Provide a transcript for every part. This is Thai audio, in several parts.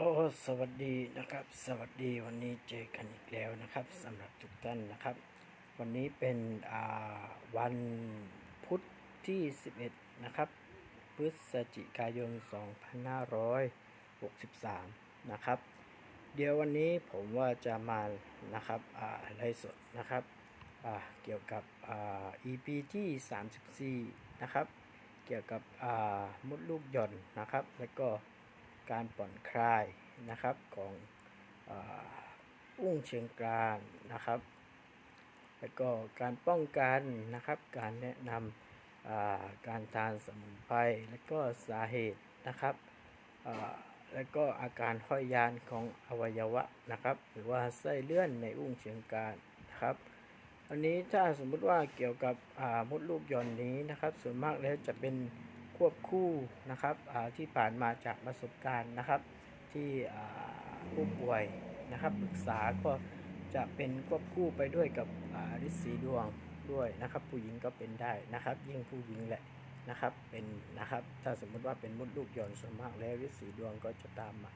ก็สวัสดีนะครับ สวัสดีวันนี้เจอกันอีกแล้วนะครับสำหรับทุกท่านนะครับ วันนี้เป็นวันพุธที่ 11 นะครับ พฤศจิกายน 2563 นะครับ เดี๋ยววันนี้ผมว่าจะมานะครับอ่าไลฟ์สดนะครับเกี่ยวกับอ่า EP ที่ 34 นะครับ เกี่ยวกับมดลูกหย่อนนะครับ แล้วก็ การผ่อนคลายนะครับของอุ้งเชิงกรานนะครับ แล้วก็การป้องกันนะครับ การแนะนำการทานสมุนไพรแล้วก็สาเหตุนะครับแล้วก็อาการห้อยยานของอวัยวะนะครับ หรือว่าไส้เลื่อนในอุ้งเชิงกรานนะครับ อันนี้ถ้าสมมุติว่าเกี่ยวกับมดลูกหย่อนนี้นะครับ ส่วนมากแล้วจะเป็น ควบคู่นะครับที่ผ่านมาจากประสบการณ์นะครับ ที่ผู้ป่วยนะครับปรึกษาก็จะเป็นควบคู่ไปด้วยกับฤทธิ์สีดวงด้วยนะครับ ผู้หญิงก็เป็นได้นะครับ ยิ่งผู้หญิงแหละนะครับเป็นนะครับถ้าสมมุติว่าเป็นมดลูกหย่อนส่วนมากแล้วฤทธิ์สีดวงก็จะตามมา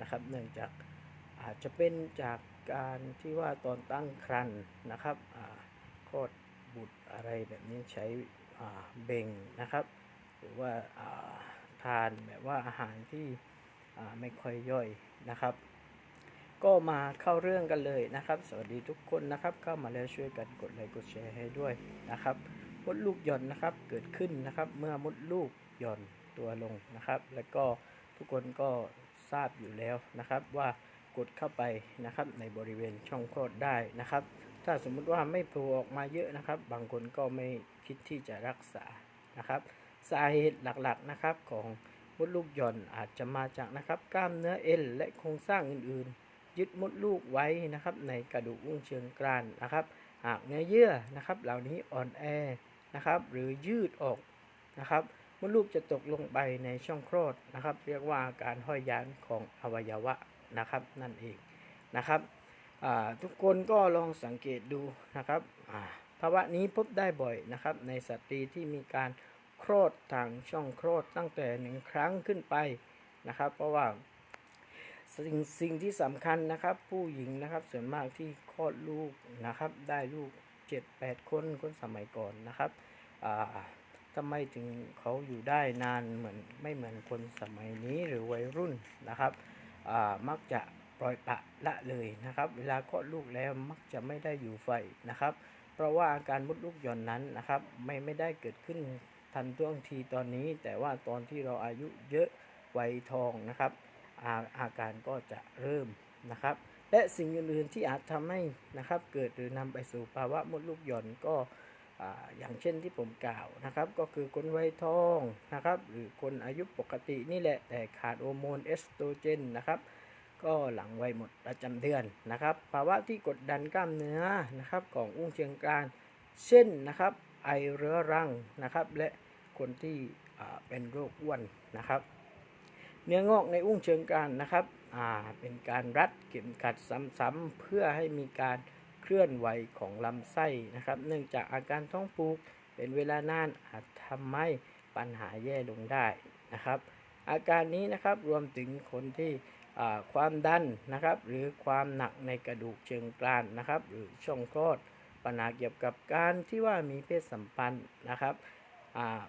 นะครับ เนื่องจากอาจจะเป็นจากการที่ว่าตอนตั้งครรภ์นะครับอ่าคลอดบุตรอะไรแบบนี้ใช้เบ่งนะครับ หรือว่าาทานแบบว่าอาหารที่ไม่ค่อยย่อยนะครับ ก็มาเข้าเรื่องกันเลยนะครับ สวัสดีทุกคนนะครับ เข้ามาแล้วช่วยกันกดไลค์กดแชร์ให้ด้วยนะครับมดลูกหย่อนนะครับเกิดขึ้นนะครับเมื่อมดลูกหย่อนตัวลงนะครับ แล้วก็ทุกคนก็ทราบอยู่แล้วนะครับว่ากดเข้าไปนะครับในบริเวณช่องคลอดได้นะครับ ถ้าสมมุติว่าไม่โผล่ออกมาเยอะนะครับ บางคนก็ไม่คิดที่จะรักษานะครับ สาเหตุหลักๆนะครับของมดลูกหย่อนอาจจะมาจากนะครับ กล้ามเนื้อเอ็นและโครงสร้างอื่นๆ ยึดมดลูกไว้นะครับ ในกระดูกอุ้งเชิงกรานนะครับ หากเนื้อเยื่อนะครับ เหล่านี้อ่อนแอนะครับ หรือยืดออกนะครับมดลูกจะตกลงไปในช่องคลอดนะครับ เรียกว่าการห้อยยานของอวัยวะนะครับ นั่นเองนะครับทุกคนก็ลองสังเกตดูนะครับภาวะนี้พบได้บ่อยนะครับ ในสตรีที่มีการ คลอดทางช่องคลอดตั้งแต่หนึ่งครั้งขึ้นไปนะครับ เพราะว่าสิ่งสิ่งที่สำคัญนะครับ ผู้หญิงนะครับส่วนมากที่คลอดลูกนะครับ ได้ลูก7-8คนคนสมัยก่อนนะครับทำไมถึงเขาอยู่ได้นานเหมือนไม่เหมือนคนสมัยนี้หรือวัยรุ่นนะครับมักจะปล่อยปะละเลยนะครับ เวลาคลอดลูกแล้วมักจะไม่ได้อยู่ไฟนะครับ เพราะว่าอาการมดลูกหย่อนนั้นนะครับ ไม่ไม่ได้เกิดขึ้น ทันท่วงทีตอนนี้ แต่ว่าตอนที่เราอายุเยอะวัยทองนะครับอาอาการก็จะเริ่มนะครับ และสิ่งอื่นๆที่อาจทำให้นะครับ เกิดหรือนำไปสู่ภาวะมดลูกหย่อนก็อ่าอย่างเช่นที่ผมกล่าวนะครับ ก็คือคนวัยทองนะครับ หรือคนอายุปกตินี่แหละแต่ขาดฮอร์โมนเอสโตรเจนนะครับ ก็หลังวัยหมดประจำเดือนนะครับ ภาวะที่กดดันกล้ามเนื้อนะครับของอุ้งเชิงกรานเช่นนะครับ ไอเรื้อรังนะครับ และ คนที่เป็นโรคอ้วนนะครับ เนื้องอกในอุ้งเชิงกรานนะครับเป็นการรัดเข็มขัดซ้ำๆเพื่อให้มีการเคลื่อนไหวของลำไส้นะครับ เนื่องจากอาการท้องผูกเป็นเวลานานอาจทำให้ปัญหาแย่ลงได้นะครับ อาการนี้นะครับรวมถึงคนที่ความดันนะครับ หรือความหนักในกระดูกเชิงกรานนะครับ หรือช่องคลอดปัญหาเกี่ยวกับการที่ว่ามีเพศสัมพันธ์นะครับ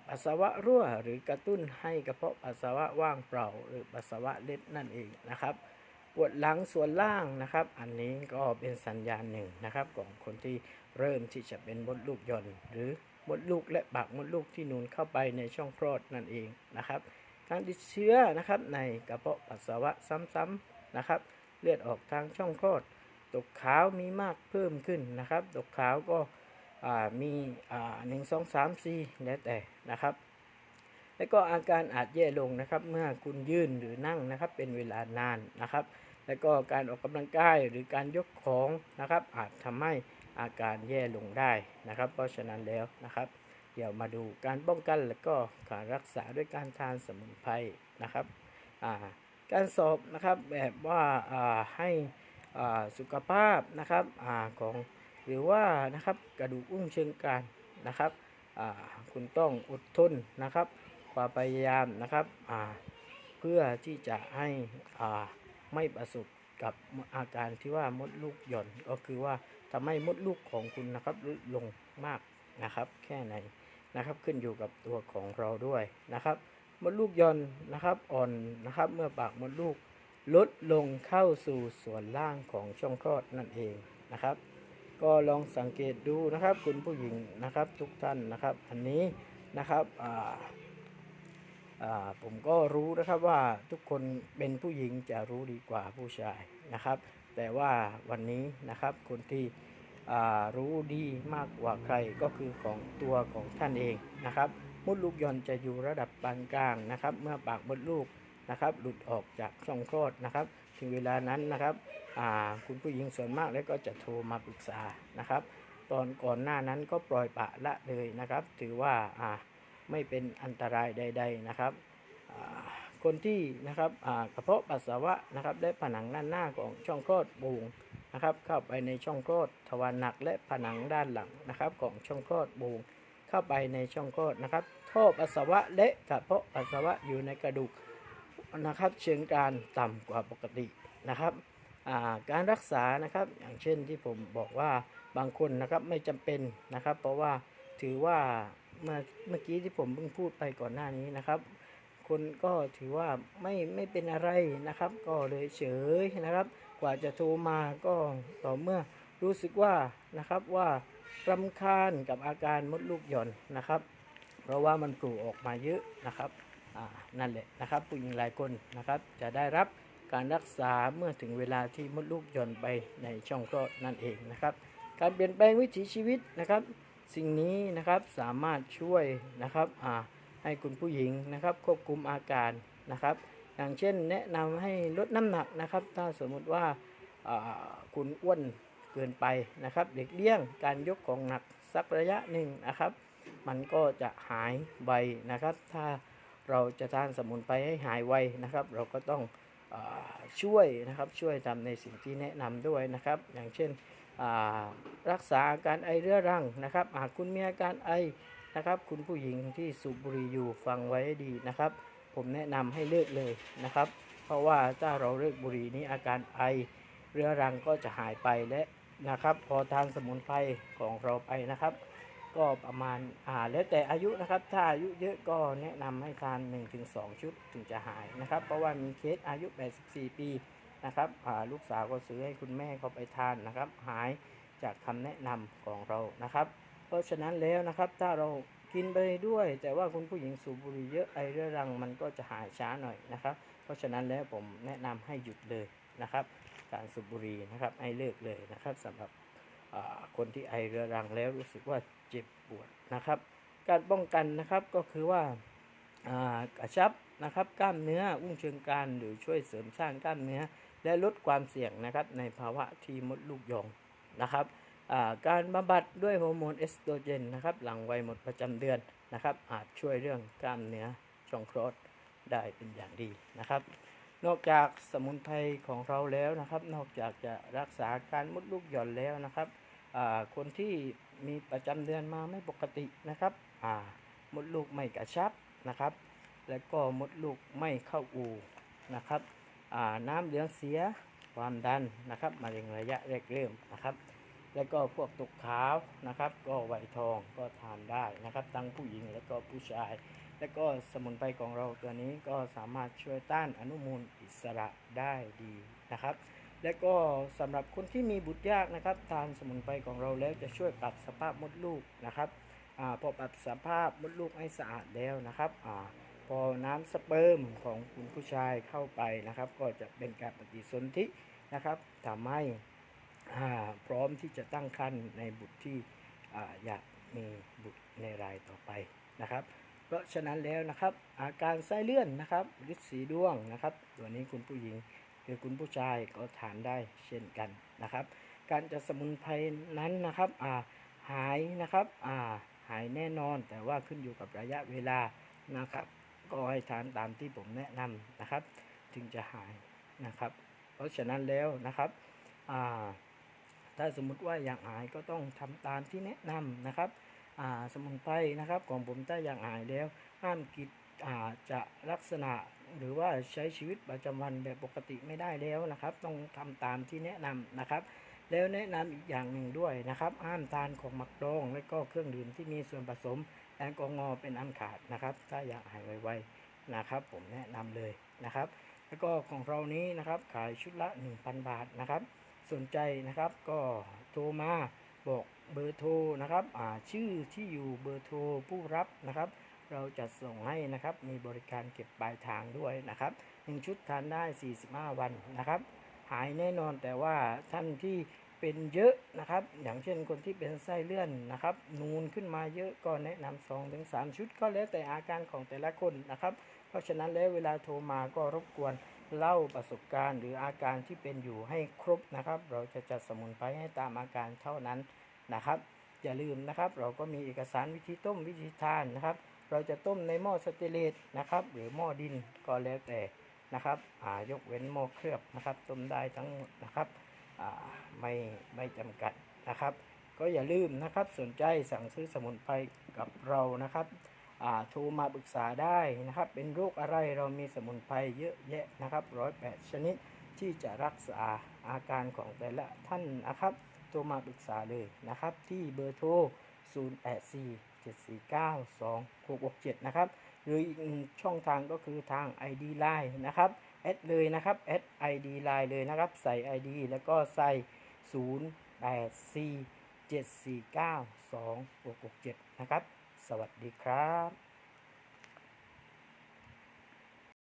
ปัสสาวะรั่วหรือกระตุ้นให้กระเพาะปัสสาวะว่างเปล่า หรือปัสสาวะเล็ดนั่นเองนะครับ ปวดหลังส่วนล่างนะครับ อันนี้ก็เป็นสัญญาณหนึ่งนะครับของคนที่เริ่มที่จะเป็นมดลูกย่อนหรือมดลูกและปากมดลูกที่นูนเข้าไปในช่องคลอดนั่นเองนะครับการติดเชื้อนะครับในกระเพาะปัสสาวะซ้ำๆนะครับ เลือดออกทางช่องคลอดตกขาวมีมากเพิ่มขึ้นนะครับ ตกขาวก็ มีหนึ่งสองสามสี่แล้วแต่นะครับ แล้วก็อาการอาจแย่ลงนะครับ เมื่อคุณยืนหรือนั่งนะครับ เป็นเวลานานนะครับ แล้วก็การออกกำลังกายหรือการยกของนะครับ อาจทำให้อาการแย่ลงได้นะครับ เพราะฉะนั้นแล้วนะครับ เดี๋ยวมาดูการป้องกันและก็การรักษาด้วยการทานสมุนไพรนะครับาการสอบนะครับแบบว่าาให้สุขภาพนะครับอของ หรือว่านะครับกระดูกอุ้งเชิงกรานนะครับคุณต้องอดทนนะครับความพยายามนะครับเพื่อที่จะให้ไม่ประสบกับอาการที่ว่ามดลูกหย่อนก็คือว่าทำให้มดลูกของคุณนะครับลดลงมากนะครับ แค่ไหนนะครับขึ้นอยู่กับตัวของเราด้วยนะครับ มดลูกหย่อนนะครับอ่อนนะครับเมื่อปากมดลูกลดลงเข้าสู่ส่วนล่างของช่องคลอดนั่นเองนะครับ ก็ลองสังเกตดูนะครับ คุณผู้หญิงนะครับทุกท่านนะครับ อันนี้นะครับผมก็รู้นะครับว่าทุกคนเป็นผู้หญิงจะรู้ดีกว่าผู้ชายนะครับ แต่ว่าวันนี้นะครับคนที่รู้ดีมากกว่าใครก็คือของตัวของท่านเองนะครับมดลูกย่อนจะอยู่ระดับปานกลางนะครับ เมื่อปากมดลูกนะครับ หลุดออกจากช่องคลอดนะครับ ถึงเวลานั้นนะครับคุณผู้หญิงส่วนมากแล้วก็จะโทรมาปรึกษานะครับ ตอนก่อนหน้านั้นก็ปล่อยปะละเลยนะครับ ถือว่าไม่เป็นอันตรายใด ๆนะครับคนที่นะครับกระเพาะปัสสาวะนะครับและผนังด้านหน้าของช่องคลอดโปร่งนะครับ เข้าไปในช่องคลอดทวารหนักและผนังด้านหลังนะครับ ของช่องคลอดโปร่งเข้าไปในช่องคลอดนะครับท่อปัสสาวะและกระเพาะปัสสาวะอยู่ในกระดูก นะครับเชิงกานต่ำกว่าปกตินะครับาการรักษานะครับอย่างเช่นที่ผมบอกว่าบางคนนะครับไม่จำเป็นนะครับ เพราะว่าถือว่าเมื่อเมื่อกี้ที่ผมเพิ่งพูดไปก่อนหน้านี้นะครับ คนก็ถือว่าไม่ไม่เป็นอะไรนะครับ ก็เลยเฉยนะครับ กว่าจะโทรมาก็ต่อเมื่อรู้สึกว่านะครับว่ารำคาญกับอาการมดลูกหย่อนนะครับ เพราะว่ามันปลูออกมาเยอะนะครับ นั่นแหละนะครับผู้หญิงหลายคนนะครับ จะได้รับการรักษาเมื่อถึงเวลาที่มดลูกหย่อนไปในช่องคลอดนั่นเองนะครับ การเปลี่ยนแปลงวิถีชีวิตนะครับ สิ่งนี้นะครับสามารถช่วยนะครับให้คุณผู้หญิงนะครับควบคุมอาการนะครับ อย่างเช่นแนะนำให้ลดน้ำหนักนะครับ ถ้าสมมุติว่าคุณอ้วนเกินไปนะครับเด็กเลี่ยงการยกของหนักสักระยะหนึ่งนะครับ มันก็จะหายไวนะครับ ถ้า เราจะทานสมุนไพรให้หายไวนะครับ เราก็ต้องอช่วยนะครับช่วยทำในสิ่งที่แนะนำด้วยนะครับ อย่างเช่นรักษาอาการไอเรื้อรังนะครับ หากคุณมีอาการไอนะครับ คุณผู้หญิงที่สูบบุหรี่อยู่ฟังไว้ดีนะครับ ผมแนะนำให้เลิกเลยนะครับ เพราะว่าถ้าเราเลิกบุหรี่นี้อาการไอเรื้อรังก็จะหายไปและนะครับ พอทานสมุนไพรของเราไปนะครับ ก็ประมาณอ่าแล้วแต่อายุนะครับ ถ้าอายุเยอะก็แนะนำให้ทาน 1-2 ชุดถึงจะหายนะครับ เพราะว่ามีเคสอายุ 84 ปีนะครับอ่าลูกสาวก็ซื้อให้คุณแม่เขาไปทานนะครับ หายจากคำแนะนำของเรานะครับ เพราะฉะนั้นแล้วนะครับถ้าเรากินไปด้วย แต่ว่าคุณผู้หญิงสูบบุหรี่เยอะไอเรื้อรังมันก็จะหายช้าหน่อยนะครับ เพราะฉะนั้นแล้วผมแนะนำให้หยุดเลยนะครับ การสูบบุหรี่นะครับให้เลิกเลยนะครับสำหรับ คนที่ไอเรื้อรังแล้วรู้สึกว่าเจ็บปวดนะครับ การป้องกันนะครับก็คือว่าอ่ากระชับนะครับกล้ามเนื้ออุ้งเชิงกรานหรือช่วยเสริมสร้างกล้ามเนื้อ และลดความเสี่ยงนะครับในภาวะที่มดลูกยองนะครับาการบำบัดด้วยฮอร์โมนเอสโตรเจนนะครับหลังวัยหมดประจำเดือนนะครับอาจช่วยเรื่องกล้ามเนื้อช่องคลอดได้เป็นอย่างดีนะครับ นอกจากสมุนไพรของเราแล้วนะครับ นอกจากจะรักษาการมดลูกหย่อนแล้วนะครับคนที่มีประจำเดือนมาไม่ปกตินะครับมดลูกไม่กระชับนะครับ และก็มดลูกไม่เข้าอูนะครับน้ำเหลืองเสียความดันนะครับมะเร็งระยะแรกเริ่มนะครับ แล้วก็พวกตกขาวนะครับ ก็ไวทองก็ทานได้นะครับ ทั้งผู้หญิงและก็ผู้ชาย และก็สมุนไพรของเราตัวนี้ก็สามารถช่วยต้านอนุมูลอิสระได้ดีนะครับ และก็สำหรับคนที่มีบุตรยากนะครับ ทานสมุนไพรของเราแล้วจะช่วยปรับสภาพมดลูกนะครับอพอปรับสภาพมดลูกให้สะอาดแล้วนะครับอพอน้ำสเปิร์มของคุณผู้ชายเข้าไปนะครับ ก็จะเป็นการปฏิสนธินะครับทำให้พร้อมที่จะตั้งครรภ์ในบุตรที่ออยากมีบุตรในรายต่อไปนะครับ เพราะฉะนั้นแล้วนะครับ อาการไส้เลื่อนนะครับฤทธิ์สีด้วงนะครับ ตัวนี้คุณผู้หญิงหรือคุณผู้ชายก็ทานได้เช่นกันนะครับ การจะสมุนไพรนั้นนะครับาหายนะครับาหายแน่นอนแต่ว่าขึ้นอยู่กับระยะเวลานะครับ ก็ให้ทานตามที่ผมแนะนำนะครับ ถึงจะหายนะครับ เพราะฉะนั้นแล้วนะครับถ้าสมมุติว่าอยากหายก็ต้องทำตามที่แนะนำนะครับ สมุนไพรนะครับ ของผมถ้าอย่ากหายแล้ว ห้ามกินอ่าจะลักษณะหรือว่าใช้ชีวิตประจำวันแบบปกติไม่ได้แล้วนะครับ ต้องทำตามที่แนะนำนะครับ แล้วแนะนำอีกอย่างหนึ่งด้วยนะครับ ห้ามทานของหมักดองและก็เครื่องดื่มที่มีส่วนผสมแอลกอฮอล์เป็นอันขาดนะครับ ถ้าอยากหายไวๆนะครับ ผมแนะนำเลยนะครับ แล้วก็ของเรานี้นะครับขายชุดละ 1,000 บาทนะครับ สนใจนะครับก็โทรมาบอก เบอร์โทรนะครับชื่อที่อยู่เบอร์โทรผู้รับนะครับ เราจะส่งให้นะครับ มีบริการเก็บปลายทางด้วยนะครับหนึ่งชุดทานได้ 45 วันนะครับ หายแน่นอนแต่ว่าท่านที่เป็นเยอะนะครับ อย่างเช่นคนที่เป็นไส้เลื่อนนะครับ นูนขึ้นมาเยอะก็แนะนำสองถึงสามชุดก็แล้วแต่อาการของแต่ละคนนะครับ เพราะฉะนั้นแล้วเวลาโทรมาก็รบกวนเล่าประสบการณ์ หรืออาการที่เป็นอยู่ให้ครบนะครับ เราจะจัดสมุนไพรให้ตามอาการเท่านั้น นะครับ อย่าลืมนะครับ เราก็มีเอกสารวิธีต้มวิธีทานนะครับ เราจะต้มในหม้อสเตเลสนะครับ หรือหม้อดินก็แล้วแต่นะครับอ่ายกเว้นหม้อเคลือบนะครับ ต้มได้ทั้งหมดนะครับอ่าไม่ไม่จำกัดนะครับ ก็อย่าลืมนะครับสนใจสั่งซื้อสมุนไพรกับเรานะครับอ่าโทรมาปรึกษาได้นะครับ เป็นโรคอะไรเรามีสมุนไพรเยอะแยะนะครับร้อยแปดชนิดที่จะรักษาอาการของแต่ละท่านนะครับ โทรมาปรึกษาเลยนะครับ ที่เบอร์โทร 084 749 2667 นะครับ หรืออีกหนึ่งช่องทางก็คือทาง ID Line นะครับแอดเลยนะครับแอด ID Line เลยนะครับ ใส่ ID แล้วก็ใส่ 084 749 2667 นะครับ สวัสดีครับ